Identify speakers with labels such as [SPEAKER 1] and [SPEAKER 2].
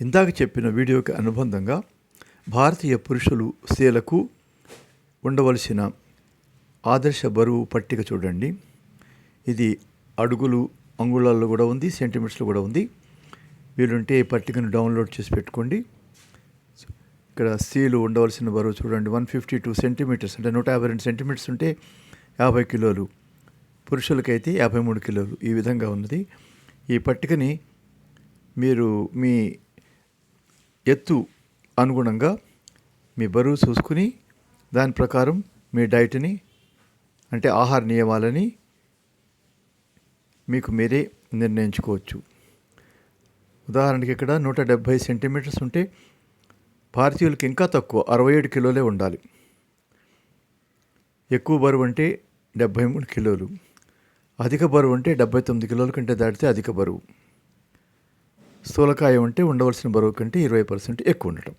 [SPEAKER 1] ఇందాక చెప్పిన వీడియోకి అనుబంధంగా భారతీయ పురుషులు స్త్రీలకు ఉండవలసిన ఆదర్శ బరువు పట్టిక చూడండి. ఇది అడుగులు అంగుళాల్లో కూడా ఉంది సెంటీమీటర్స్లో కూడా ఉంది. వీలుంటే ఈ పట్టికను డౌన్లోడ్ చేసి పెట్టుకోండి. ఇక్కడ స్త్రీలు ఉండవలసిన బరువు చూడండి. వన్ ఫిఫ్టీ టూ సెంటీమీటర్స్ అంటే నూట యాభై రెండు సెంటీమీటర్స్ ఉంటే యాభై కిలోలు. పురుషులకైతే యాభై మూడు కిలోలు ఈ విధంగా ఉన్నది. ఈ పట్టికని మీరు మీ ఎత్తు అనుగుణంగా మీ బరువు చూసుకుని దాని ప్రకారం మీ డైట్ని అంటే ఆహార నియమాలని మీకు మీరే నిర్ణయించుకోవచ్చు. ఉదాహరణకి ఇక్కడ నూట డెబ్భై సెంటీమీటర్స్ ఉంటే భారతీయులకి ఇంకా తక్కువ అరవై ఏడు కిలోలే ఉండాలి. ఎక్కువ బరువు అంటే డెబ్భై మూడు కిలోలు. అధిక బరువు అంటే డెబ్భై తొమ్మిది కిలోల కంటే దాటితే అధిక బరువు. స్థూలకాయం అంటే ఉండవలసిన బరువు కంటే ఇరవై పర్సెంట్ ఎక్కువ ఉండటం.